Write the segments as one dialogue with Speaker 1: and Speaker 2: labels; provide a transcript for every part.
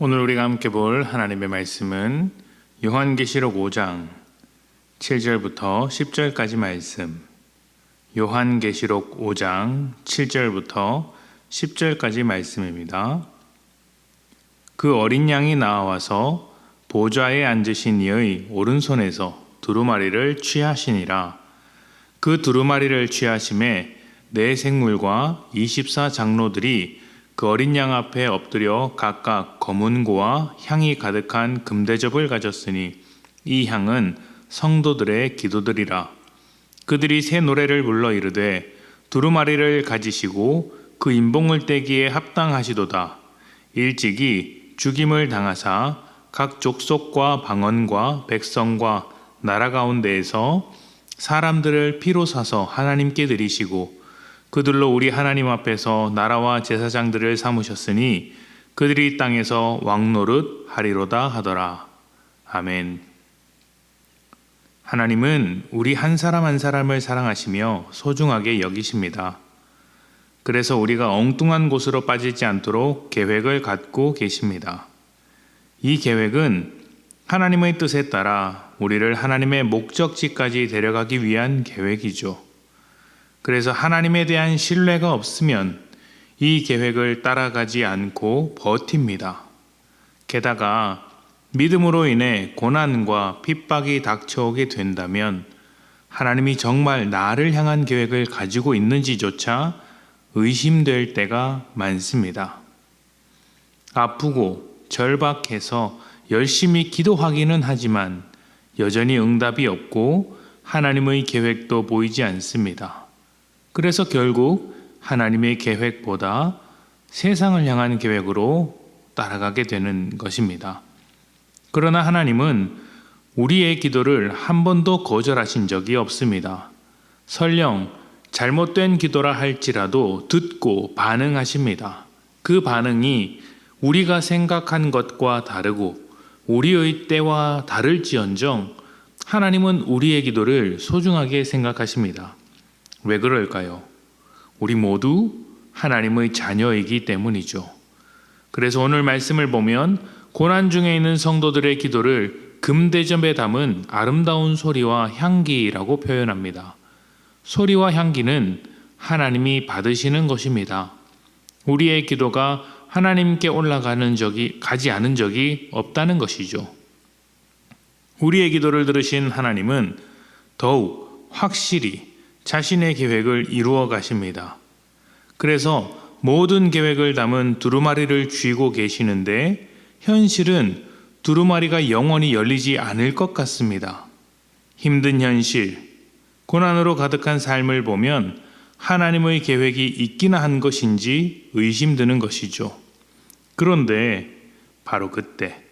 Speaker 1: 오늘 우리가 함께 볼 하나님의 말씀은 요한계시록 5장 7절부터 10절까지 말씀. 요한계시록 5장 7절부터 10절까지 말씀입니다. 그 어린 양이 나와서 보좌에 앉으신 이의 오른손에서 두루마리를 취하시니라. 그 두루마리를 취하심에 네 생물과 24 장로들이 그 어린 양 앞에 엎드려 각각 검은고와 향이 가득한 금대접을 가졌으니 이 향은 성도들의 기도들이라. 그들이 새 노래를 불러 이르되 두루마리를 가지시고 그 인봉을 떼기에 합당하시도다. 일찍이 죽임을 당하사 각 족속과 방언과 백성과 나라 가운데에서 사람들을 피로 사서 하나님께 드리시고 그들로 우리 하나님 앞에서 나라와 제사장들을 삼으셨으니 그들이 땅에서 왕노릇 하리로다 하더라. 아멘. 하나님은 우리 한 사람 한 사람을 사랑하시며 소중하게 여기십니다. 그래서 우리가 엉뚱한 곳으로 빠지지 않도록 계획을 갖고 계십니다. 이 계획은 하나님의 뜻에 따라 우리를 하나님의 목적지까지 데려가기 위한 계획이죠. 그래서 하나님에 대한 신뢰가 없으면 이 계획을 따라가지 않고 버팁니다. 게다가 믿음으로 인해 고난과 핍박이 닥쳐오게 된다면 하나님이 정말 나를 향한 계획을 가지고 있는지조차 의심될 때가 많습니다. 아프고 절박해서 열심히 기도하기는 하지만 여전히 응답이 없고 하나님의 계획도 보이지 않습니다. 그래서 결국 하나님의 계획보다 세상을 향한 계획으로 따라가게 되는 것입니다. 그러나 하나님은 우리의 기도를 한 번도 거절하신 적이 없습니다. 설령 잘못된 기도라 할지라도 듣고 반응하십니다. 그 반응이 우리가 생각한 것과 다르고 우리의 때와 다를지언정 하나님은 우리의 기도를 소중하게 생각하십니다. 왜 그럴까요? 우리 모두 하나님의 자녀이기 때문이죠. 그래서 오늘 말씀을 보면 고난 중에 있는 성도들의 기도를 금대접에 담은 아름다운 소리와 향기라고 표현합니다. 소리와 향기는 하나님이 받으시는 것입니다. 우리의 기도가 하나님께 올라가는 적이 가지 않은 적이 없다는 것이죠. 우리의 기도를 들으신 하나님은 더욱 확실히 자신의 계획을 이루어 가십니다. 그래서 모든 계획을 담은 두루마리를 쥐고 계시는데 현실은 두루마리가 영원히 열리지 않을 것 같습니다. 힘든 현실, 고난으로 가득한 삶을 보면 하나님의 계획이 있기나 한 것인지 의심드는 것이죠. 그런데 바로 그때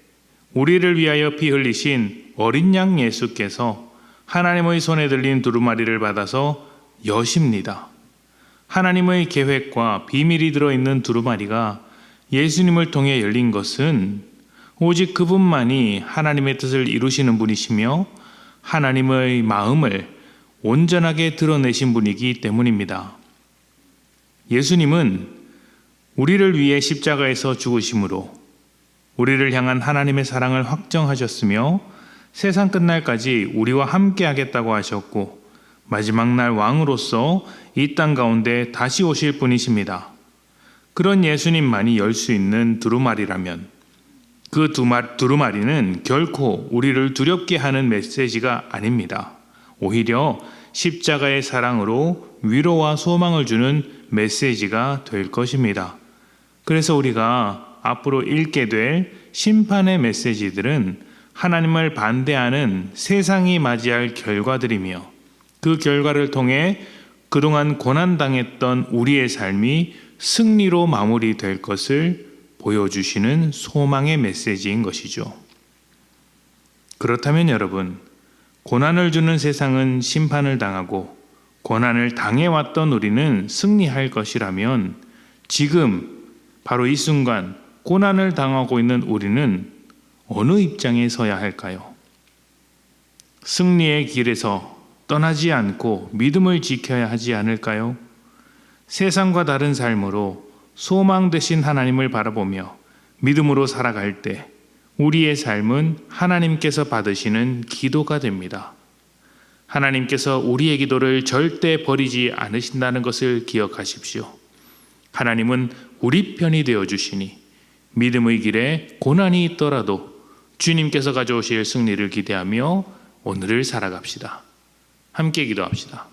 Speaker 1: 우리를 위하여 피 흘리신 어린 양 예수께서 하나님의 손에 들린 두루마리를 받아서 여십니다. 하나님의 계획과 비밀이 들어있는 두루마리가 예수님을 통해 열린 것은 오직 그분만이 하나님의 뜻을 이루시는 분이시며 하나님의 마음을 온전하게 드러내신 분이기 때문입니다. 예수님은 우리를 위해 십자가에서 죽으심으로 우리를 향한 하나님의 사랑을 확정하셨으며 세상 끝날까지 우리와 함께 하겠다고 하셨고 마지막 날 왕으로서 이 땅 가운데 다시 오실 분이십니다. 그런 예수님만이 열 수 있는 두루마리라면 그 두루마리는 결코 우리를 두렵게 하는 메시지가 아닙니다. 오히려 십자가의 사랑으로 위로와 소망을 주는 메시지가 될 것입니다. 그래서 우리가 앞으로 읽게 될 심판의 메시지들은 하나님을 반대하는 세상이 맞이할 결과들이며 그 결과를 통해 그동안 고난당했던 우리의 삶이 승리로 마무리될 것을 보여주시는 소망의 메시지인 것이죠. 그렇다면 여러분, 고난을 주는 세상은 심판을 당하고 고난을 당해왔던 우리는 승리할 것이라면 지금 바로 이 순간 고난을 당하고 있는 우리는 어느 입장에 서야 할까요? 승리의 길에서 떠나지 않고 믿음을 지켜야 하지 않을까요? 세상과 다른 삶으로 소망 되신 하나님을 바라보며 믿음으로 살아갈 때 우리의 삶은 하나님께서 받으시는 기도가 됩니다. 하나님께서 우리의 기도를 절대 버리지 않으신다는 것을 기억하십시오. 하나님은 우리 편이 되어 주시니 믿음의 길에 고난이 있더라도 주님께서 가져오실 승리를 기대하며 오늘을 살아갑시다. 함께 기도합시다.